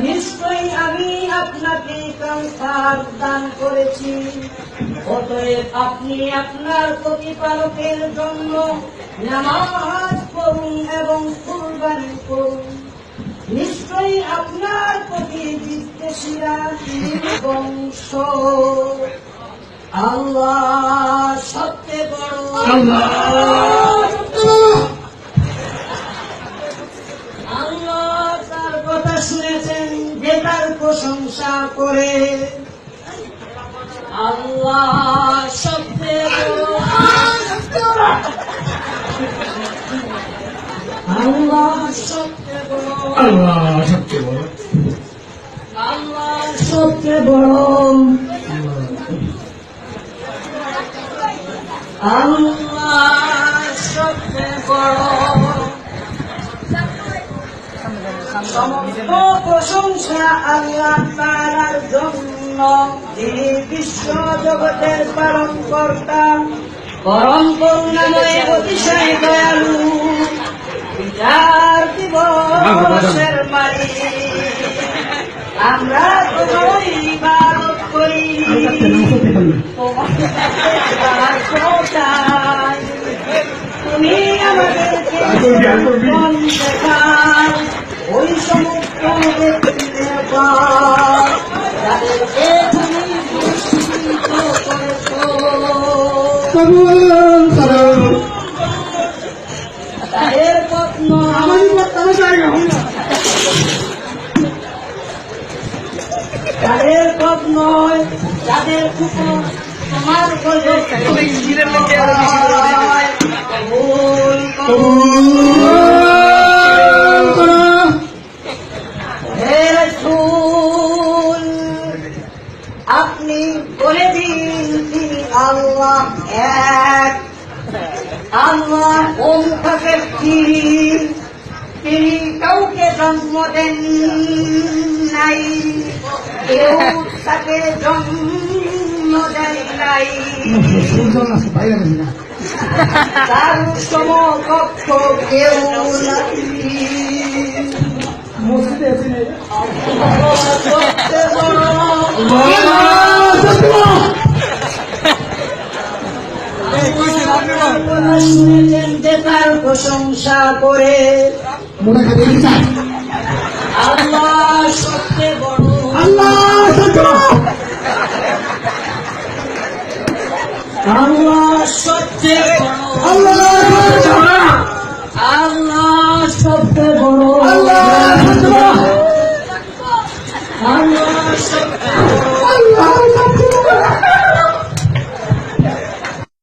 নিশ্চয়ই আমি আপনাকে কাউসার দান করেছি। অতএব আপনি আপনার প্রতিপালকের জন্য নামাজ পড়ুন এবং কুরবানি করুন। নিশ্চয়ই আপনার প্রতি বিদ্বেষীরা বংশ আল্লাহ সবচেয়ে বড় আল্লাহ। তার প্রশংসা করে। আল্লাহ সবচেয়ে বড় আল্লাহ সবচেয়ে বড় আল্লাহ সবচেয়ে বড়। আল্লাহ সবচেয়ে বড় আল্লাহ সবচেয়ে বড় সমস্ত প্রশংসা আল্লাহ তাআলার জন্য যিনি বিশ্ব জগতের পালন কর্তা পরম করুণাময় অতিশয় দয়ালু বিচার দিবসের মালিক আমরা তোমার ইবাদত করি? তুমি আমাদেরকে তাদের পথ নয়, যাদের উপর তোমার বলে আপনি বলে দিন তিনি আল্লাহ এক। আল্লাহ ওম থাকে তিন তিনি কাউকে জন্ম দেন নাই। কেউ তাকে জন্ম দেন নাই। তার সমকক্ষ কেউ নাই। তার প্রশংসা করে আল্লাহ সবচেয়ে বড় আল্লাহ সত্য আল্লাহ বড় আল্লাহ সত্য আল্লাহ সবচেয়ে বড় আল্লাহ সত্য আল্লাহ